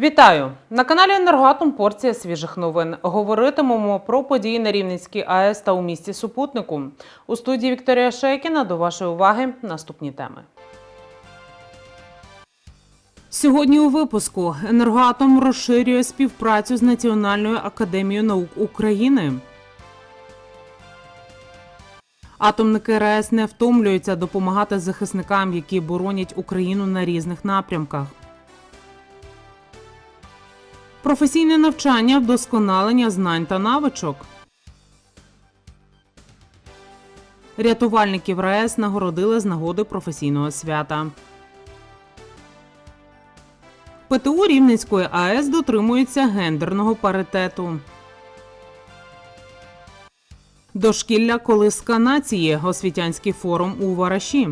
Вітаю на каналі Енергоатом. Порція свіжих новин. Говоритимемо про події на Рівненській АЕС та у місті Супутнику. У студії Вікторія Шейкіна до вашої уваги наступні теми. Сьогодні у випуску Енергоатом розширює співпрацю з Національною академією наук України. Атомники РАЕС не втомлюються допомагати захисникам, які боронять Україну на різних напрямках. Професійне навчання, вдосконалення знань та навичок. Рятувальників РаЕС нагородили з нагоди професійного свята. ПТУ Рівненської АЕС дотримується гендерного паритету. Дошкілля колиска нації. Освітянський форум у Вараші.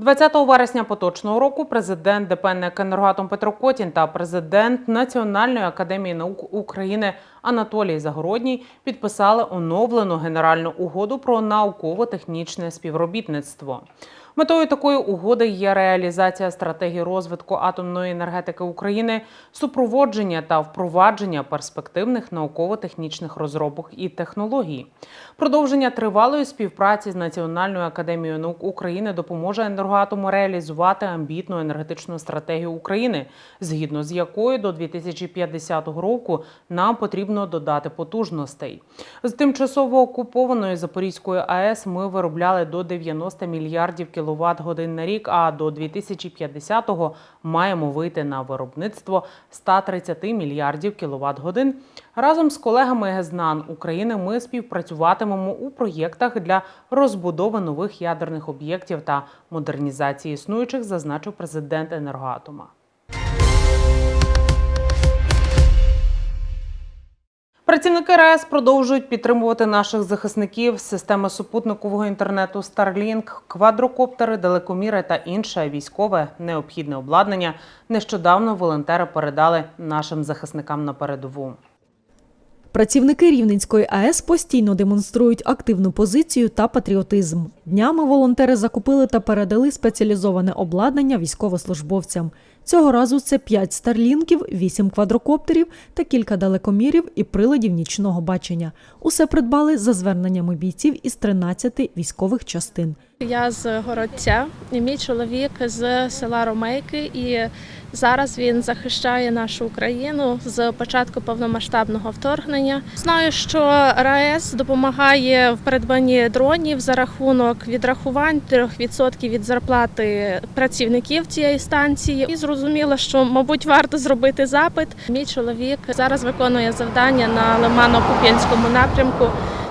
20 вересня поточного року президент ДП «НЕК «Енергоатом» Петро Котін та президент Національної академії наук України Анатолій Загородній підписали оновлену генеральну угоду про науково-технічне співробітництво. Метою такої угоди є реалізація стратегії розвитку атомної енергетики України, супроводження та впровадження перспективних науково-технічних розробок і технологій. Продовження тривалої співпраці з Національною академією наук України допоможе енергоатому реалізувати амбітну енергетичну стратегію України, згідно з якою до 2050 року нам потрібно додати потужностей. З тимчасово окупованої Запорізької АЕС ми виробляли до 90 мільярдів кіловат годин на рік. А до 2050-го маємо вийти на виробництво 130 мільярдів кіловат годин. Разом з колегами з НАН України ми співпрацюватимемо у проєктах для розбудови нових ядерних об'єктів та модернізації існуючих, зазначив президент енергоатома. Працівники РАЕС продовжують підтримувати наших захисників системи супутникового інтернету Starlink, квадрокоптери, далекоміри та інше військове необхідне обладнання. Нещодавно волонтери передали нашим захисникам на передову. Працівники Рівненської АЕС постійно демонструють активну позицію та патріотизм. Днями волонтери закупили та передали спеціалізоване обладнання військовослужбовцям. Цього разу це 5 старлінків, 8 квадрокоптерів та кілька далекомірів і приладів нічного бачення. Усе придбали за зверненнями бійців із 13 військових частин. Я з Городця, і мій чоловік з села Ромейки, і зараз він захищає нашу Україну з початку повномасштабного вторгнення. Знаю, що РаЕС допомагає в придбанні дронів за рахунок відрахувань 3% від зарплати працівників цієї станції. І зрозуміла, що мабуть варто зробити запит. Мій чоловік зараз виконує завдання на Лимано-Куп'янському напрямку,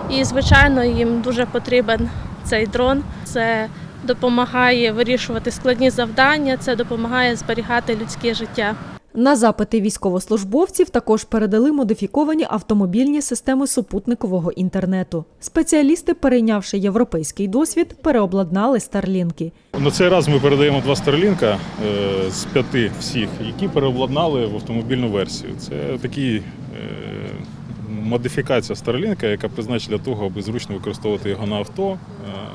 і звичайно їм дуже потрібен цей дрон. Це допомагає вирішувати складні завдання, це допомагає зберігати людське життя. На запити військовослужбовців також передали модифіковані автомобільні системи супутникового інтернету. Спеціалісти, перейнявши європейський досвід, переобладнали старлінки. На цей раз ми передаємо два старлінка е, з п'яти всіх, які переобладнали в автомобільну версію. Це такі е, модифікація старлінка, яка призначена для того, аби зручно використовувати його на авто. Е,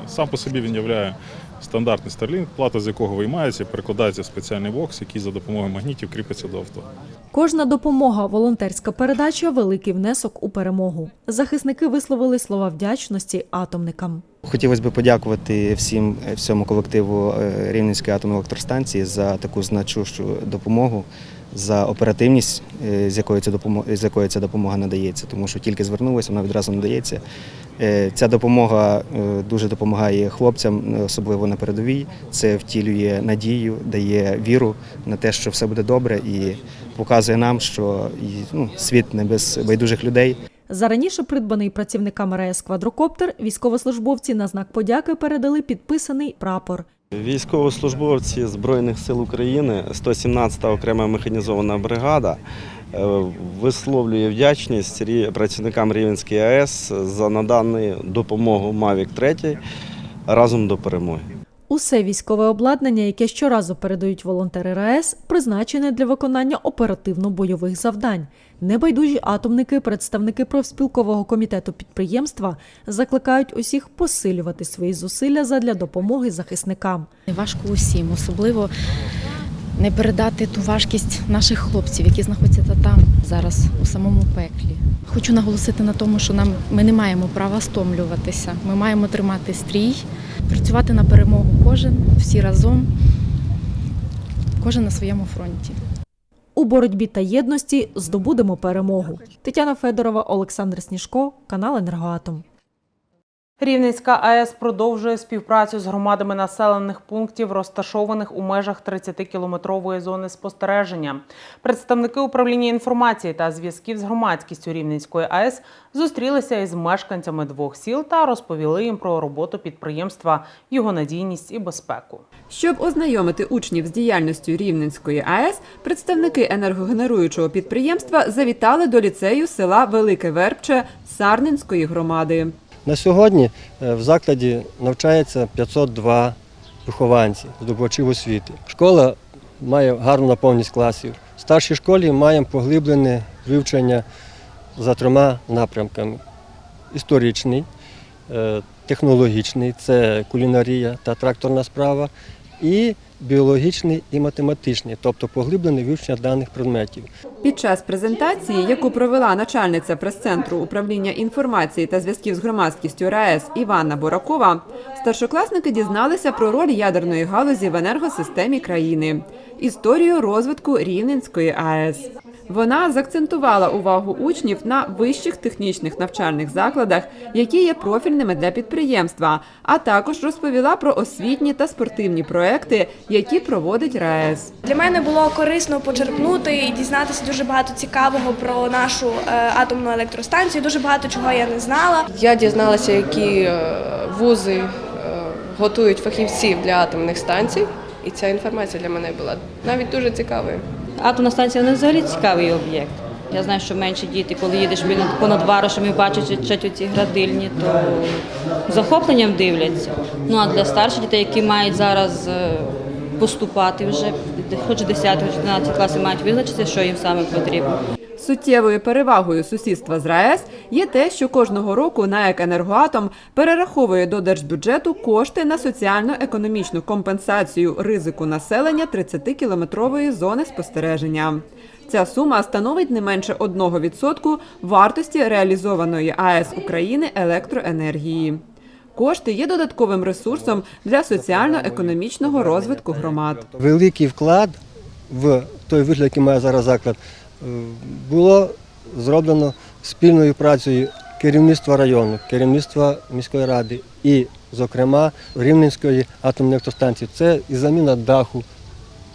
Сам по собі він є стандартний старлінк, плата з якого виймається, і перекладається в спеціальний бокс, який за допомогою магнітів кріпиться до авто. Кожна допомога, волонтерська передача великий внесок у перемогу. Захисники висловили слова вдячності атомникам. Хотілося б подякувати всім всьому колективу е, Рівненської атомної електростанції за таку значущу допомогу, за оперативність, е, з якою ця допомога, з якою ця допомога надається, тому що тільки звернулися, вона відразу надається. Е, Ця допомога е, дуже допомагає хлопцям, особливо на передовій. Це втілює надію, дає віру на те, що все буде добре, і показує нам, що ну, світ не без байдужих людей. За раніше придбаний працівниками РаЕС квадрокоптер військовослужбовці на знак подяки передали підписаний прапор. Військовослужбовці Збройних сил України, 117-та окрема механізована бригада, е, висловлює вдячність працівникам Рівенської АЕС за надану допомогу Мавік 3 разом до перемоги. Усе військове обладнання, яке щоразу передають волонтери РаЕС, призначене для виконання оперативно-бойових завдань. Небайдужі атомники, представники профспілкового комітету підприємства закликають усіх посилювати свої зусилля задля допомоги захисникам. Важко усім, особливо не передати ту важкість наших хлопців, які знаходяться там зараз у самому пеклі. Хочу наголосити на тому, що нам ми не маємо права стомлюватися. Ми маємо тримати стрій, працювати на перемогу кожен, всі разом, кожен на своєму фронті. У боротьбі та єдності здобудемо перемогу. Тетяна Федорова, Олександр Сніжко, канал Енергоатом. Рівненська АЕС продовжує співпрацю з громадами населених пунктів, розташованих у межах 30-кілометрової зони спостереження. Представники управління інформації та зв'язків з громадськістю Рівненської АЕС зустрілися із мешканцями двох сіл та розповіли їм про роботу підприємства, його надійність і безпеку. Щоб ознайомити учнів з діяльністю Рівненської АЕС, представники енергогенеруючого підприємства завітали до ліцею села Велике Вербче Сарненської громади. На сьогодні е, в закладі навчається 502 вихованці, здобувачів освіти. Школа має гарну наповненість класів. В старшій школі маємо поглиблене вивчення за трьома напрямками: історичний, е, технологічний це кулінарія та тракторна справа, і біологічний і математичний, тобто поглиблене вивчення даних предметів. Під час презентації, яку провела начальниця прес-центру управління інформації та зв'язків з громадськістю РаЕС Іванна Боракова, старшокласники дізналися про роль ядерної галузі в енергосистемі країни, історію розвитку Рівненської АЕС. Вона заакцентувала увагу учнів на вищих технічних навчальних закладах, які є профільними для підприємства, а також розповіла про освітні та спортивні проекти, які проводить РаЕС. Для мене було корисно почерпнути і дізнатися дуже багато цікавого про нашу е, атомну електростанцію. Дуже багато чого я не знала. Я дізналася, які е, вузи е, готують фахівців для атомних станцій, і ця інформація для мене була навіть дуже цікавою. Атомна станція не взагалі цікавий об'єкт. Я знаю, що менші діти, коли їдеш понад варошами і бачать ці градильні, то захопленням дивляться. Ну а для старших дітей, які мають зараз е, поступати вже, хоч 10 хоч 11 класи мають визначитися, що їм саме потрібно. Суттєвою перевагою сусідства з РаЕС є те, що кожного року НАЕК «Енергоатом» перераховує до держбюджету кошти на соціально-економічну компенсацію ризику населення 30-кілометрової зони спостереження. Ця сума становить не менше 1% вартості реалізованої АЕС України електроенергії. Кошти є додатковим ресурсом для соціально-економічного розвитку громад. Великий вклад в той вигляд, який має зараз заклад, було зроблено спільною працею керівництва району, керівництва міської ради і, зокрема, Рівненської атомної електростанції. Це і заміна даху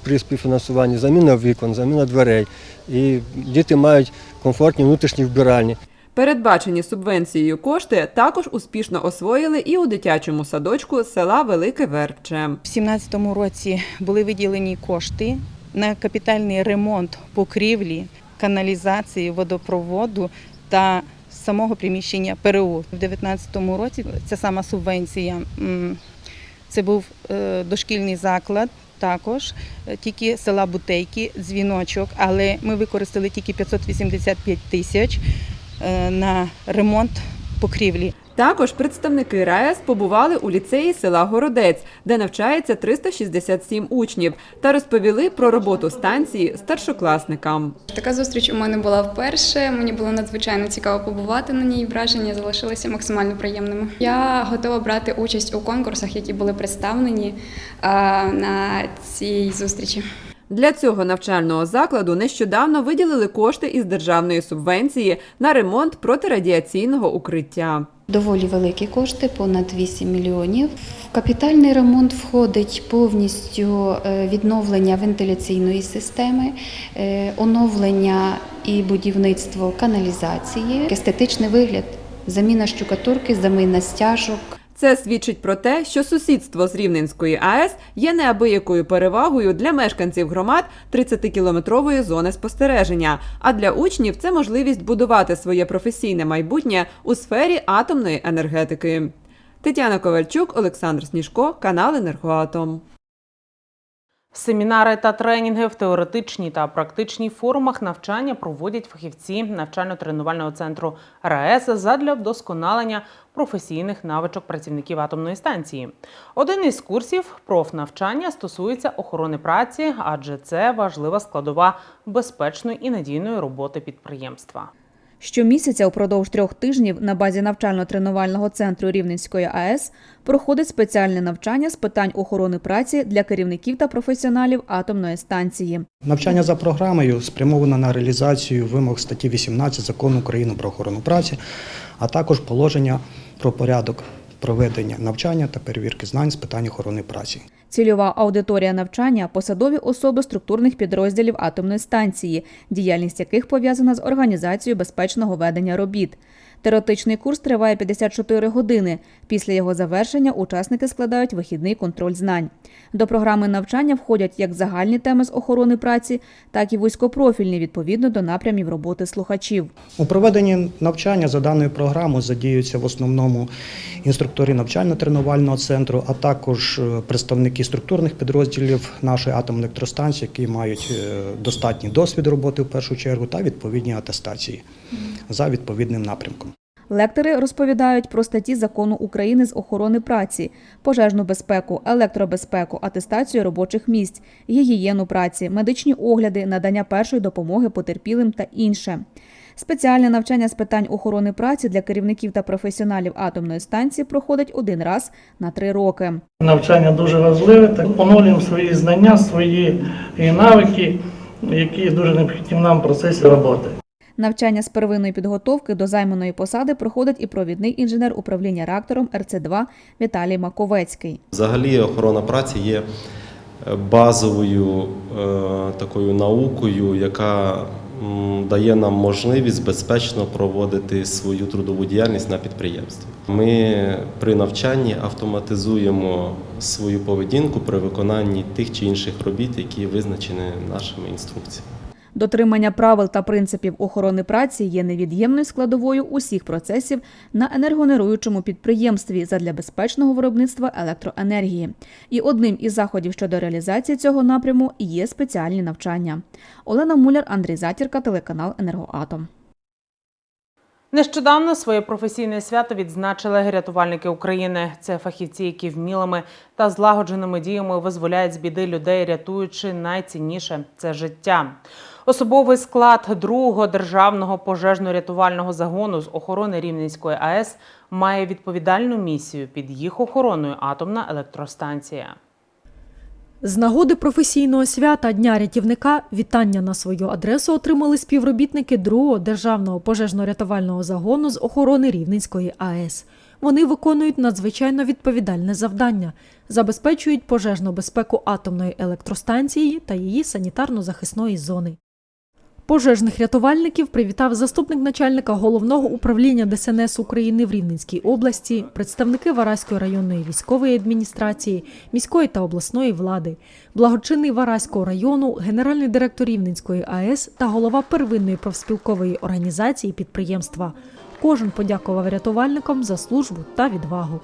при співфінансуванні, заміна вікон, заміна дверей. І діти мають комфортні внутрішні вбиральні. Передбачені субвенцією кошти також успішно освоїли і у дитячому садочку села Велике Вербче. У 2017 році були виділені кошти на капітальний ремонт покрівлі, каналізації, водопроводу та самого приміщення ПРУ. У 2019 році ця сама субвенція це був е, дошкільний заклад. Також е, тільки села Бутейки, дзвіночок, але ми використали тільки 585 тисяч е, на ремонт покрівлі. Також представники РаЕС побували у ліцеї села Городець, де навчається 367 учнів, та розповіли про роботу станції старшокласникам. Така зустріч у мене була вперше. Мені було надзвичайно цікаво побувати на ній. Враження залишилися максимально приємними. Я готова брати участь у конкурсах, які були представлені на цій зустрічі. Для цього навчального закладу нещодавно виділили кошти із державної субвенції на ремонт протирадіаційного укриття. Доволі великі кошти, понад 8 мільйонів. В капітальний ремонт входить повністю е, відновлення вентиляційної системи, е, оновлення і будівництво каналізації, естетичний вигляд, заміна штукатурки, заміна стяжок. Це свідчить про те, що сусідство з Рівненської АЕС є неабиякою перевагою для мешканців громад 30-кілометрової зони спостереження. А для учнів це можливість будувати своє професійне майбутнє у сфері атомної енергетики. Тетяна Ковальчук, Олександр Сніжко, канал Енергоатом. Семінари та тренінги в теоретичній та практичній формах навчання проводять фахівці навчально-тренувального центру РАЕС задля вдосконалення професійних навичок працівників атомної станції. Один із курсів профнавчання стосується охорони праці, адже це важлива складова безпечної і надійної роботи підприємства. Щомісяця упродовж трьох тижнів на базі навчально-тренувального центру Рівненської АЕС проходить спеціальне навчання з питань охорони праці для керівників та професіоналів атомної станції. Навчання за програмою спрямовано на реалізацію вимог статті 18 Закону України про охорону праці, а також положення про порядок проведення навчання та перевірки знань з питань охорони праці. Цільова аудиторія навчання посадові особи структурних підрозділів атомної станції, діяльність яких пов'язана з організацією безпечного ведення робіт. Теоретичний курс триває 54 години. Після його завершення учасники складають вихідний контроль знань. До програми навчання входять як загальні теми з охорони праці, так і вузькопрофільні відповідно до напрямів роботи слухачів. У проведенні навчання за даною програмою задіються в основному інструктори навчально-тренувального центру, а також е, представники структурних підрозділів нашої атомної електростанції, які мають е, достатній досвід роботи в першу чергу та відповідні атестації за відповідним напрямком. Лектори розповідають про статті закону України з охорони праці, пожежну безпеку, електробезпеку, атестацію робочих місць, гігієну праці, медичні огляди, надання першої допомоги потерпілим та інше. Спеціальне навчання з питань охорони праці для керівників та професіоналів атомної станції проходить один раз на три роки. Навчання дуже важливе, так оновлюємо свої знання, свої навики, які дуже необхідні нам в процесі роботи. Навчання з первинної підготовки до займаної посади проходить і провідний інженер управління реактором РЦ-2 Віталій Маковецький. Взагалі охорона праці є е, базовою е, такою наукою, яка дає нам можливість безпечно проводити свою трудову діяльність на підприємстві. Ми при навчанні автоматизуємо свою поведінку при виконанні тих чи інших робіт, які визначені нашими інструкціями. Дотримання правил та принципів охорони праці є невід'ємною складовою усіх процесів на енергонеруючому підприємстві задля безпечного виробництва електроенергії. І одним із заходів щодо реалізації цього напряму є спеціальні навчання. Олена Муляр, Андрій Затірка, телеканал Енергоатом. Нещодавно своє професійне свято відзначили рятувальники України. Це фахівці, які вмілими та злагодженими діями визволяють з біди людей, рятуючи найцінніше це життя. Особовий склад другого державного пожежно-рятувального загону з охорони Рівненської АЕС має відповідальну місію під їх охороною атомна електростанція. З нагоди професійного свята Дня рятівника вітання на свою адресу отримали співробітники другого державного пожежно-рятувального загону з охорони Рівненської АЕС. Вони виконують надзвичайно відповідальне завдання, забезпечують пожежну безпеку атомної електростанції та її санітарно-захисної зони. Пожежних рятувальників привітав заступник начальника головного управління ДСНС України в Рівненській області, представники Вараської районної військової адміністрації, міської та обласної влади, благочинний Вараського району, генеральний директор Рівненської АЕС та голова первинної профспілкової організації підприємства. Кожен подякував рятувальникам за службу та відвагу.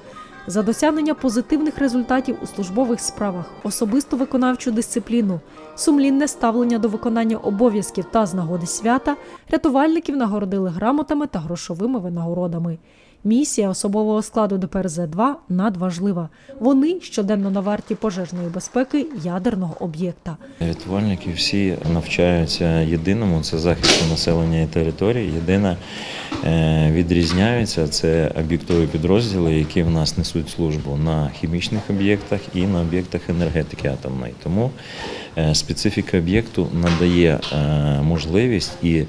За досягнення позитивних результатів у службових справах, особисту виконавчу дисципліну, сумлінне ставлення до виконання обов'язків та з нагоди свята рятувальників нагородили грамотами та грошовими винагородами. Місія особового складу ДПРЗ-2 надважлива. Вони щоденно на варті пожежної безпеки ядерного об'єкта. Рятувальники всі навчаються єдиному це захисту населення і території. Єдине е, відрізняються це об'єктові підрозділи, які в нас несуть службу на хімічних об'єктах і на об'єктах енергетики атомної. Тому е, специфіка об'єкту надає е, можливість і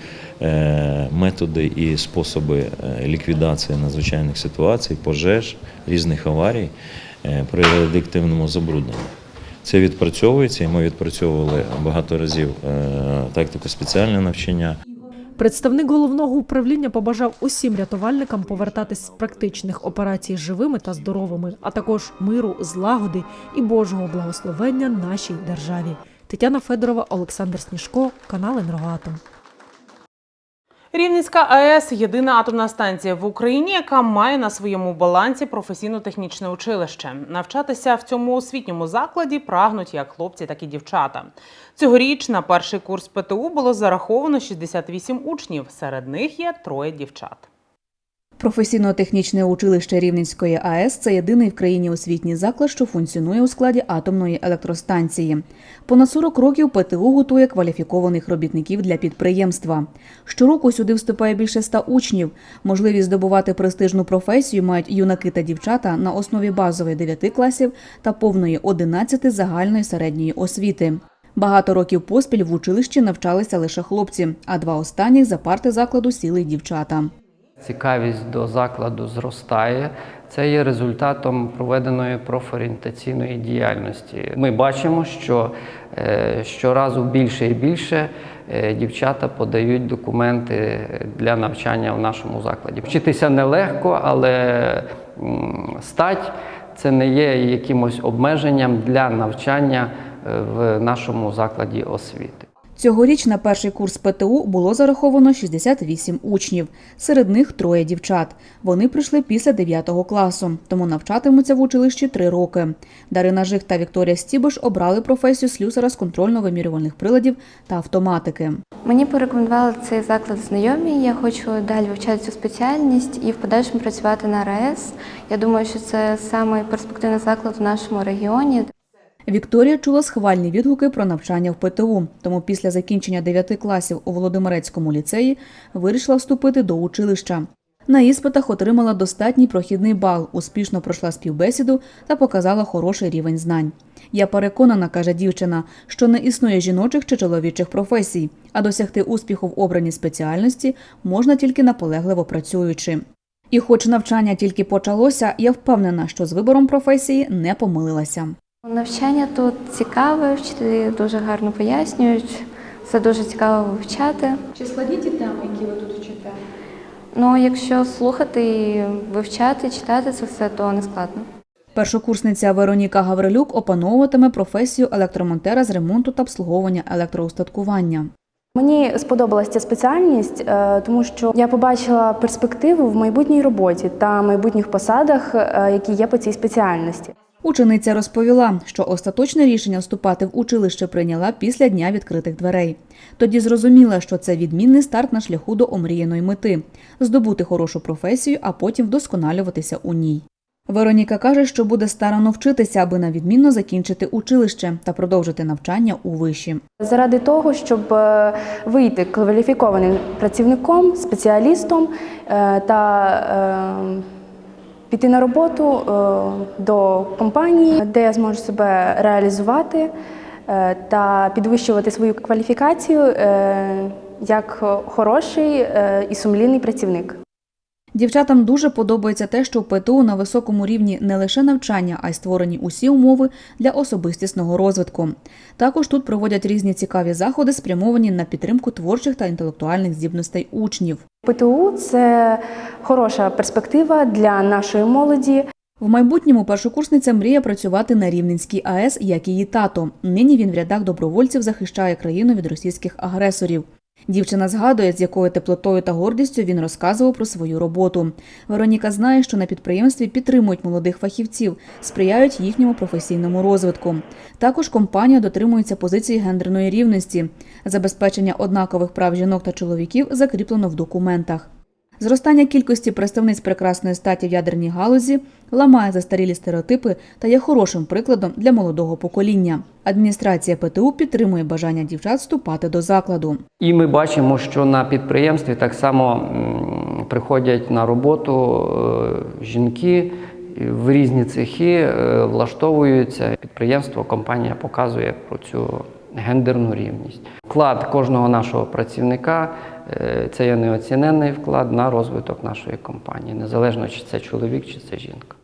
методи і способи е, ліквідації надзвичайних ситуацій, пожеж, різних аварій е, при радіоактивному забрудненні. Це відпрацьовується, і ми відпрацьовували багато разів е, тактико спеціальне навчання. Представник головного управління побажав усім рятувальникам повертатись з практичних операцій живими та здоровими, а також миру, злагоди і Божого благословення нашій державі. Тетяна Федорова, Олександр Сніжко, канал Енергоатом. Рівненська АЕС єдина атомна станція в Україні, яка має на своєму балансі професійно-технічне училище. Навчатися в цьому освітньому закладі прагнуть як хлопці, так і дівчата. Цьогоріч на перший курс ПТУ було зараховано 68 учнів. Серед них є троє дівчат. Професійно-технічне училище Рівненської АЕС це єдиний в країні освітній заклад, що функціонує у складі атомної електростанції. Понад 40 років ПТУ готує кваліфікованих робітників для підприємства. Щороку сюди вступає більше ста учнів. Можливість здобувати престижну професію мають юнаки та дівчата на основі базової 9 класів та повної 11 загальної середньої освіти. Багато років поспіль в училищі навчалися лише хлопці, а два останніх за парти закладу сіли дівчата. Цікавість до закладу зростає. Це є результатом проведеної профорієнтаційної діяльності. Ми бачимо, що е, щоразу більше і більше е, дівчата подають документи для навчання в нашому закладі. Вчитися нелегко, але стать це не є якимось обмеженням для навчання е, в нашому закладі освіти. Цьогоріч на перший курс ПТУ було зараховано 68 учнів. Серед них троє дівчат. Вони прийшли після 9 класу, тому навчатимуться в училищі три роки. Дарина Жих та Вікторія Стібош обрали професію слюсара з контрольно-вимірювальних приладів та автоматики. Мені порекомендували цей заклад знайомі. Я хочу далі вивчати цю спеціальність і в подальшому працювати на РАЕС. Я думаю, що це самий перспективний заклад у нашому регіоні. Вікторія чула схвальні відгуки про навчання в ПТУ, тому після закінчення 9 класів у Володимирецькому ліцеї вирішила вступити до училища. На іспитах отримала достатній прохідний бал, успішно пройшла співбесіду та показала хороший рівень знань. Я переконана, каже дівчина, що не існує жіночих чи чоловічих професій, а досягти успіху в обраній спеціальності можна тільки наполегливо працюючи. І хоч навчання тільки почалося, я впевнена, що з вибором професії не помилилася. Навчання тут цікаве, вчителі дуже гарно пояснюють. Це дуже цікаво вивчати. Чи складні ті теми, які ви тут вчите? Ну, якщо слухати і вивчати, читати це все, то не складно. Першокурсниця Вероніка Гаврилюк опановуватиме професію електромонтера з ремонту та обслуговування електроустаткування. Мені сподобалася ця спеціальність, е, тому що я побачила перспективу в майбутній роботі та майбутніх посадах, е, які є по цій спеціальності. Учениця розповіла, що остаточне рішення вступати в училище прийняла після дня відкритих дверей. Тоді зрозуміла, що це відмінний старт на шляху до омріяної мети здобути хорошу професію, а потім вдосконалюватися у ній. Вероніка каже, що буде старано вчитися, аби на відмінно закінчити училище та продовжити навчання у виші. Заради того, щоб е, вийти кваліфікованим працівником, спеціалістом е, та е, піти на роботу е, до компанії, де я зможу себе реалізувати е, та підвищувати свою кваліфікацію е, як хороший і сумлінний працівник. Дівчатам дуже подобається те, що в ПТУ на високому рівні не лише навчання, а й створені усі умови для особистісного розвитку. Також тут проводять різні цікаві заходи, спрямовані на підтримку творчих та інтелектуальних здібностей учнів. ПТУ це хороша перспектива для нашої молоді. В майбутньому першокурсниця мріє працювати на Рівненській АЕС, як її тато. Нині він в рядах добровольців захищає країну від російських агресорів. Дівчина згадує, з якою теплотою та гордістю він розказував про свою роботу. Вероніка знає, що на підприємстві підтримують молодих фахівців, сприяють їхньому професійному розвитку. Також компанія дотримується позиції гендерної рівності. Забезпечення однакових прав жінок та чоловіків закріплено в документах. Зростання кількості представниць прекрасної статі в ядерній галузі ламає застарілі стереотипи та є хорошим прикладом для молодого покоління. Адміністрація ПТУ підтримує бажання дівчат вступати до закладу. І ми бачимо, що на підприємстві так само приходять на роботу е, жінки в різні цехи, е, влаштовуються. Підприємство, компанія показує про цю гендерну рівність. Вклад кожного нашого працівника це є неоціненний вклад на розвиток нашої компанії, незалежно чи це чоловік, чи це жінка.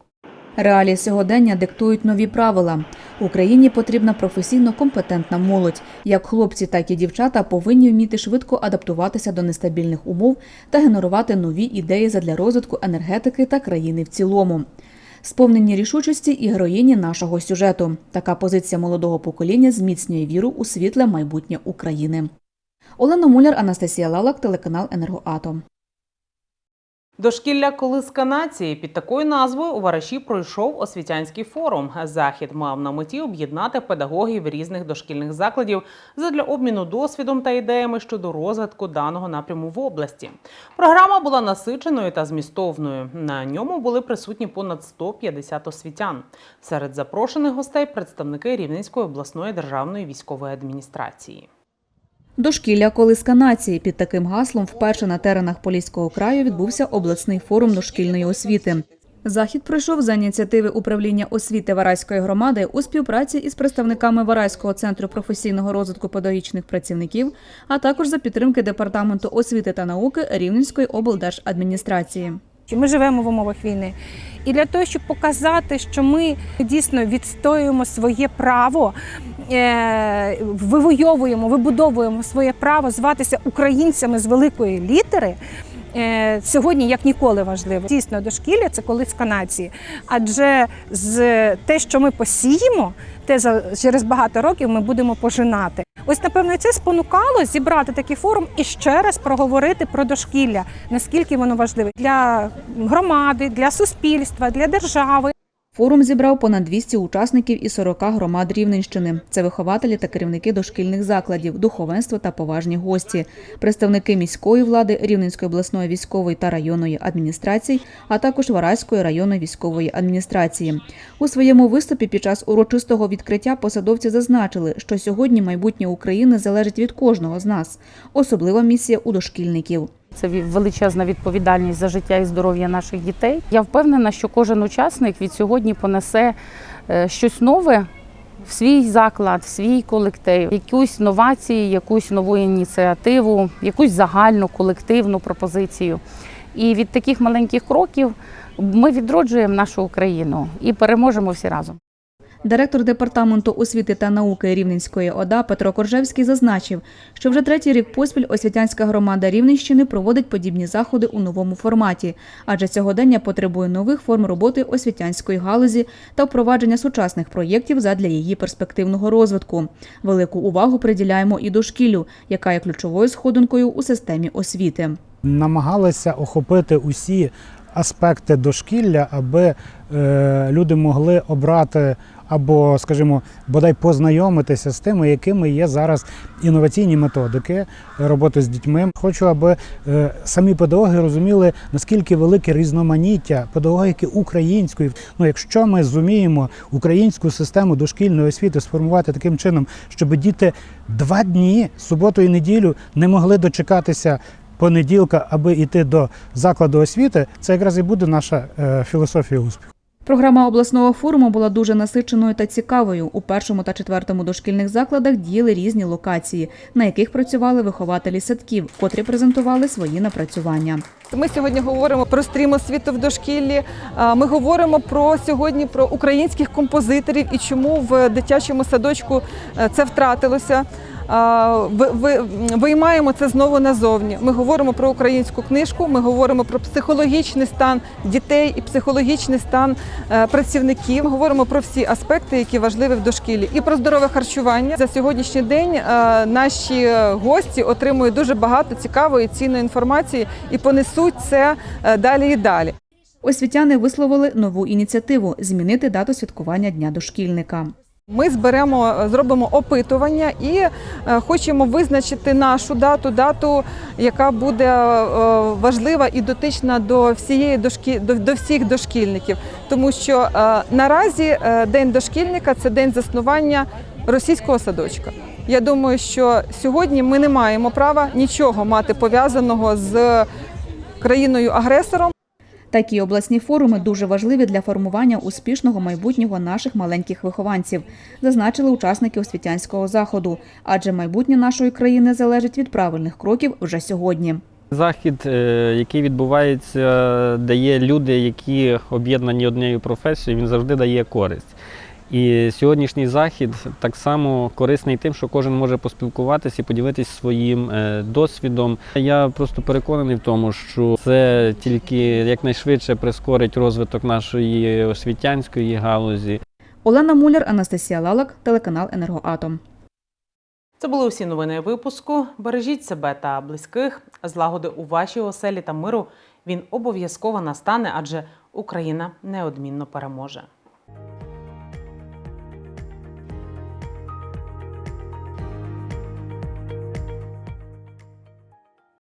Реалії сьогодення диктують нові правила. Україні потрібна професійно компетентна молодь. Як хлопці, так і дівчата повинні вміти швидко адаптуватися до нестабільних умов та генерувати нові ідеї задля розвитку енергетики та країни в цілому. Сповнені рішучості і героїні нашого сюжету. Така позиція молодого покоління зміцнює віру у світле майбутнє України. Олена Муляр, Анастасія Лалак, телеканал Енергоатом. Дошкілля колиска нації під такою назвою у Вараші пройшов освітянський форум. Захід мав на меті об'єднати педагогів різних дошкільних закладів задля обміну досвідом та ідеями щодо розвитку даного напряму в області. Програма була насиченою та змістовною. На ньому були присутні понад 150 освітян. Серед запрошених гостей представники Рівненської обласної державної військової адміністрації. Дошкілля колиска нації під таким гаслом вперше на теренах Поліського краю відбувся обласний форум дошкільної освіти. Захід пройшов за ініціативи управління освіти Вараської громади у співпраці із представниками Вараського центру професійного розвитку педагогічних працівників, а також за підтримки департаменту освіти та науки Рівненської облдержадміністрації. Ми живемо в умовах війни. І для того, щоб показати, що ми дійсно відстоюємо своє право, вивойовуємо, вибудовуємо своє право зватися українцями з великої літери. е, Сьогодні як ніколи важливо. Дійсно, дошкілля це колиска нації. Адже з те, що ми посіємо, те за через багато років ми будемо пожинати. Ось, напевно, це спонукало зібрати такий форум і ще раз проговорити про дошкілля, наскільки воно важливе для громади, для суспільства, для держави. Форум зібрав понад 200 учасників із 40 громад Рівненщини. Це вихователі та керівники дошкільних закладів, духовенство та поважні гості, представники міської влади, Рівненської обласної військової та районної адміністрації, а також Вараської районної військової адміністрації. У своєму виступі під час урочистого відкриття посадовці зазначили, що сьогодні майбутнє України залежить від кожного з нас. Особлива місія у дошкільників. Це величезна відповідальність за життя і здоров'я наших дітей. Я впевнена, що кожен учасник від сьогодні понесе е, щось нове в свій заклад, в свій колектив, якусь новацію, якусь нову ініціативу, якусь загальну колективну пропозицію. І від таких маленьких кроків ми відроджуємо нашу Україну і переможемо всі разом. Директор департаменту освіти та науки Рівненської ОДА Петро Коржевський зазначив, що вже третій рік поспіль освітянська громада Рівненщини проводить подібні заходи у новому форматі, адже сьогодення потребує нових форм роботи освітянської галузі та впровадження сучасних проєктів задля її перспективного розвитку. Велику увагу приділяємо і дошкіллю, яка є ключовою сходинкою у системі освіти. намагалися охопити усі аспекти дошкілля, аби е, люди могли обрати або, скажімо, бодай познайомитися з тими, якими є зараз інноваційні методики роботи з дітьми. Хочу, аби е, самі педагоги розуміли, наскільки велике різноманіття педагогіки української. Ну, якщо ми зуміємо українську систему дошкільної освіти сформувати таким чином, щоб діти два дні, суботу і неділю, не могли дочекатися понеділка, аби йти до закладу освіти, це якраз і буде наша е, філософія успіху. Програма обласного форуму була дуже насиченою та цікавою. У першому та четвертому дошкільних закладах діяли різні локації, на яких працювали вихователі садків, котрі презентували свої напрацювання. Ми сьогодні говоримо про стрім освіти в дошкіллі. Ми говоримо про сьогодні про українських композиторів і чому в дитячому садочку е, це втратилося. Виймаємо це знову назовні. Ми говоримо про українську книжку. Ми говоримо про психологічний стан дітей і психологічний стан е, працівників. Ми говоримо про всі аспекти, які важливі в дошкіллі, і про здорове харчування. За сьогоднішній день е, наші гості отримують дуже багато цікавої цінної інформації і понесуть це е, далі і далі. Освітяни висловили нову ініціативу змінити дату святкування дня дошкільника. Ми зберемо, зробимо опитування і е, хочемо визначити нашу дату, дату, яка буде е, важлива і дотична до всієї дошкі, до, всіх дошкільників. Тому що е, наразі день дошкільника це день заснування російського садочка. Я думаю, що сьогодні ми не маємо права нічого мати пов'язаного з країною-агресором. Такі обласні форуми дуже важливі для формування успішного майбутнього наших маленьких вихованців, зазначили учасники освітянського заходу, адже майбутнє нашої країни залежить від правильних кроків вже сьогодні. Захід, е, який відбувається, дає люди, які об'єднані однією професією, він завжди дає користь. І сьогоднішній захід так само корисний тим, що кожен може поспілкуватися і поділитися своїм е, досвідом. Я просто переконаний в тому, що це тільки якнайшвидше прискорить розвиток нашої освітянської галузі. Олена Муляр, Анастасія Лалак, телеканал Енергоатом. Це були усі новини випуску. Бережіть себе та близьких. Злагоди у вашій оселі та миру він обов'язково настане, адже Україна неодмінно переможе.